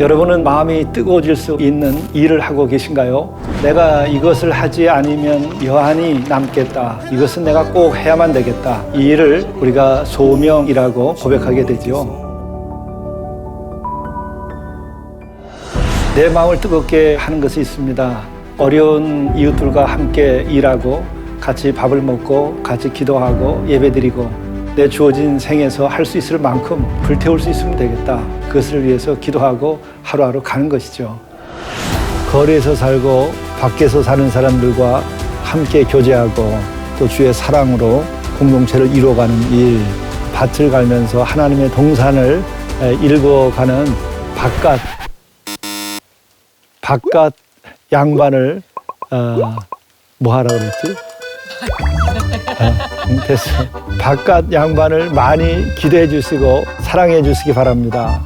여러분은 마음이 뜨거워질 수 있는 일을 하고 계신가요? 내가 이것을 하지 않으면 여한이 남겠다. 이것은 내가 꼭 해야만 되겠다. 이 일을 우리가 소명이라고 고백하게 되죠. 내 마음을 뜨겁게 하는 것이 있습니다. 어려운 이웃들과 함께 일하고 같이 밥을 먹고 같이 기도하고 예배드리고 내 주어진 생에서 할 수 있을 만큼 불태울 수 있으면 되겠다. 그것을 위해서 기도하고 하루하루 가는 것이죠. 거리에서 살고 밖에서 사는 사람들과 함께 교제하고 또 주의 사랑으로 공동체를 이루어가는 일, 밭을 갈면서 하나님의 동산을 에, 읽어가는 바깥 바깥 양반을 어, 뭐 하라 그랬지? 됐어. 바깥 양반을 많이 기대해 주시고 사랑해 주시기 바랍니다.